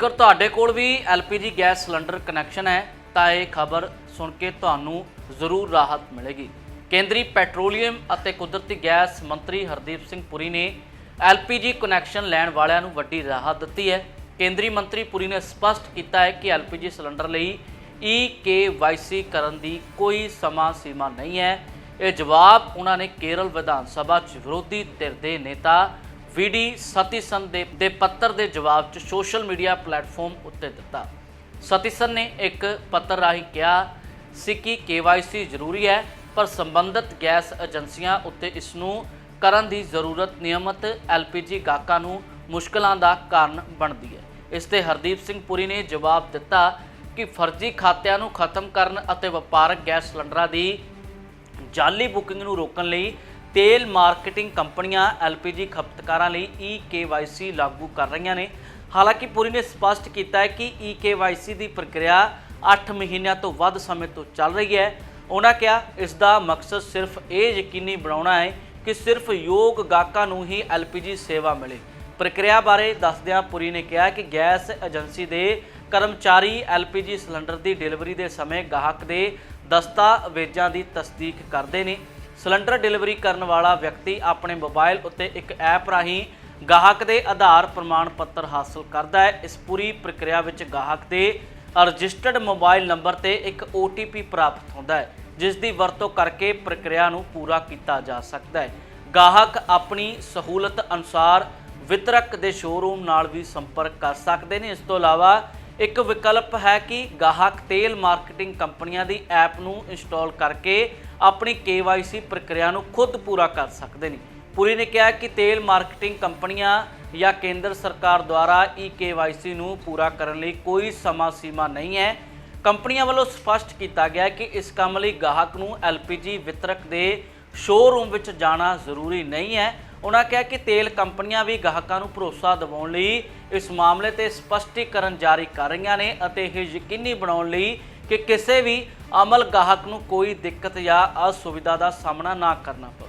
ਜੇਕਰ ਤੁਹਾਡੇ ਕੋਲ ਵੀ LPG ਗੈਸ ਸਿਲੰਡਰ ਕਨੈਕਸ਼ਨ ਹੈ, ਤਾਂ ਇਹ ਖਬਰ ਸੁਣ ਕੇ ਤੁਹਾਨੂੰ ਜ਼ਰੂਰ ਰਾਹਤ ਮਿਲੇਗੀ। ਕੇਂਦਰੀ ਪੈਟਰੋਲੀਅਮ ਅਤੇ ਕੁਦਰਤੀ ਗੈਸ ਮੰਤਰੀ ਹਰਦੀਪ ਸਿੰਘ ਪੁਰੀ ਨੇ LPG ਕਨੈਕਸ਼ਨ ਲੈਣ ਵਾਲਿਆਂ ਨੂੰ ਵੱਡੀ ਰਾਹਤ ਦਿੱਤੀ ਹੈ। ਕੇਂਦਰੀ ਮੰਤਰੀ ਪੁਰੀ ਨੇ ਸਪਸ਼ਟ ਕੀਤਾ ਹੈ ਕਿ LPG ਸਿਲੰਡਰ ਲਈ EKYC ਕਰਨ ਦੀ ਕੋਈ ਸਮਾਂ ਸੀਮਾ ਨਹੀਂ ਹੈ। ਇਹ ਜਵਾਬ ਉਹਨਾਂ ਨੇ ਕੇਰਲ ਵਿਧਾਨ ਸਭਾ 'ਚ ਵਿਰੋਧੀ ਧਿਰ ਦੇ ਨੇਤਾ ਵੀਡੀ ਸਤੀਸਨ ਦੇ ਦੇ ਪੱਤਰ ਦੇ ਜਵਾਬ 'ਚ ਸੋਸ਼ਲ ਮੀਡੀਆ ਪਲੇਟਫਾਰਮ ਉੱਤੇ ਦਿੱਤਾ। ਸਤੀਸਨ ਨੇ ਇੱਕ ਪੱਤਰ ਰਾਹੀਂ ਕਿਹਾ ਸੀ ਕਿ KYC ਜ਼ਰੂਰੀ ਹੈ, ਪਰ ਸੰਬੰਧਿਤ ਗੈਸ ਏਜੰਸੀਆਂ ਉੱਤੇ ਇਸ ਨੂੰ ਕਰਨ ਦੀ ਜ਼ਰੂਰਤ ਨਿਯਮਤ LPG ਗਾਹਕਾਂ ਨੂੰ ਮੁਸ਼ਕਲਾਂ ਦਾ ਕਾਰਨ ਬਣਦੀ ਹੈ। ਇਸ ਤੇ ਹਰਦੀਪ ਸਿੰਘ ਪੁਰੀ ਨੇ ਜਵਾਬ ਦਿੱਤਾ ਕਿ ਫਰਜ਼ੀ ਖਾਤਿਆਂ ਨੂੰ ਖਤਮ ਕਰਨ ਅਤੇ ਵਪਾਰਕ ਗੈਸ ਸਿਲੰਡਰਾਂ ਦੀ ਜਾਲੀ ਬੁਕਿੰਗ ਨੂੰ ਰੋਕਣ ਲਈ ਤੇਲ ਮਾਰਕੀਟਿੰਗ ਕੰਪਨੀਆਂ LPG ਖਪਤਕਾਰਾਂ ਲਈ EKYC ਲਾਗੂ ਕਰ ਰਹੀਆਂ ਨੇ। ਹਾਲਾਂਕਿ ਪੁਰੀ ਨੇ ਸਪਸ਼ਟ ਕੀਤਾ ਹੈ ਕਿ EKYC ਦੀ ਪ੍ਰਕਿਰਿਆ 8 ਮਹੀਨਿਆਂ ਤੋਂ ਵੱਧ ਸਮੇਂ ਤੋਂ ਚੱਲ ਰਹੀ ਹੈ। ਉਹਨਾਂ ਕਿਹਾ, ਇਸ ਦਾ ਮਕਸਦ ਸਿਰਫ ਇਹ ਯਕੀਨੀ ਬਣਾਉਣਾ ਹੈ ਕਿ ਸਿਰਫ ਯੋਗ ਗਾਹਕਾਂ ਨੂੰ ਹੀ LPG ਸੇਵਾ ਮਿਲੇ। ਪ੍ਰਕਿਰਿਆ ਬਾਰੇ ਦੱਸਦਿਆਂ ਪੁਰੀ ਨੇ ਕਿਹਾ ਕਿ ਗੈਸ ਏਜੰਸੀ ਦੇ ਕਰਮਚਾਰੀ LPG ਸਿਲੰਡਰ ਦੀ ਡਿਲੀਵਰੀ ਦੇ ਸਮੇਂ ਗਾਹਕ ਦੇ ਦਸਤਾਵੇਜ਼ਾਂ ਦੀ ਤਸਦੀਕ ਕਰਦੇ ਨੇ। ਸਿਲੰਡਰ ਡਿਲੀਵਰੀ ਕਰਨ ਵਾਲਾ ਵਿਅਕਤੀ ਆਪਣੇ ਮੋਬਾਈਲ ਉੱਤੇ ਇੱਕ ਐਪ ਰਾਹੀਂ ਗਾਹਕ ਦੇ ਆਧਾਰ ਪ੍ਰਮਾਣ ਪੱਤਰ ਹਾਸਲ ਕਰਦਾ ਹੈ। ਇਸ ਪੂਰੀ ਪ੍ਰਕਿਰਿਆ ਵਿੱਚ ਗਾਹਕ ਦੇ ਰਜਿਸਟਰਡ ਮੋਬਾਈਲ ਨੰਬਰ ਤੇ ਇੱਕ OTP ਪ੍ਰਾਪਤ ਹੁੰਦਾ ਹੈ, ਜਿਸ ਦੀ ਵਰਤੋਂ ਕਰਕੇ ਪ੍ਰਕਿਰਿਆ ਨੂੰ ਪੂਰਾ ਕੀਤਾ ਜਾ ਸਕਦਾ ਹੈ। ਗਾਹਕ ਆਪਣੀ ਸਹੂਲਤ ਅਨੁਸਾਰ ਵਿਤਰਕ ਦੇ ਸ਼ੋਰੂਮ ਨਾਲ ਵੀ ਸੰਪਰਕ ਕਰ ਸਕਦੇ ਨੇ। ਇਸ ਤੋਂ ਇਲਾਵਾ ਇੱਕ ਵਿਕਲਪ ਹੈ ਕਿ ਗਾਹਕ ਤੇਲ ਮਾਰਕੀਟਿੰਗ ਕੰਪਨੀਆਂ ਦੀ ਐਪ ਨੂੰ ਇੰਸਟਾਲ ਕਰਕੇ ਆਪਣੀ KYC ਪ੍ਰਕਿਰਿਆ ਨੂੰ ਖੁਦ ਪੂਰਾ ਕਰ ਸਕਦੇ ਨੇ। ਪੁਰੀ ਨੇ ਕਿਹਾ ਕਿ ਤੇਲ ਮਾਰਕੀਟਿੰਗ ਕੰਪਨੀਆਂ ਜਾਂ ਕੇਂਦਰ ਸਰਕਾਰ ਦੁਆਰਾ EKYC ਨੂੰ ਪੂਰਾ ਕਰਨ ਲਈ ਕੋਈ ਸਮਾਂ ਸੀਮਾ ਨਹੀਂ ਹੈ। ਕੰਪਨੀਆਂ ਵੱਲੋਂ ਸਪਸ਼ਟ ਕੀਤਾ ਗਿਆ ਕਿ ਇਸ ਕੰਮ ਲਈ ਗਾਹਕ ਨੂੰ LPG ਵਿਤਰਕ ਦੇ ਸ਼ੋਰੂਮ ਵਿੱਚ ਜਾਣਾ ਜ਼ਰੂਰੀ ਨਹੀਂ ਹੈ। ਉਹਨਾਂ ਕਿਹਾ ਕਿ ਤੇਲ ਕੰਪਨੀਆਂ ਵੀ ਗਾਹਕਾਂ ਨੂੰ ਭਰੋਸਾ ਦਿਵਾਉਣ ਲਈ ਇਸ ਮਾਮਲੇ ਤੇ ਸਪਸ਼ਟੀਕਰਨ ਜਾਰੀ ਕਰ ਰਹੀਆਂ ਨੇ ਅਤੇ ਇਹ ਯਕੀਨੀ ਬਣਾਉਣ ਲਈ ਕਿ ਕਿਸੇ ਵੀ ਅਮਲ ਗਾਹਕ ਨੂੰ ਕੋਈ ਦਿੱਕਤ ਜਾਂ ਅਸੁਵਿਧਾ ਦਾ ਸਾਹਮਣਾ ਨਾ ਕਰਨਾ ਪਵੇ।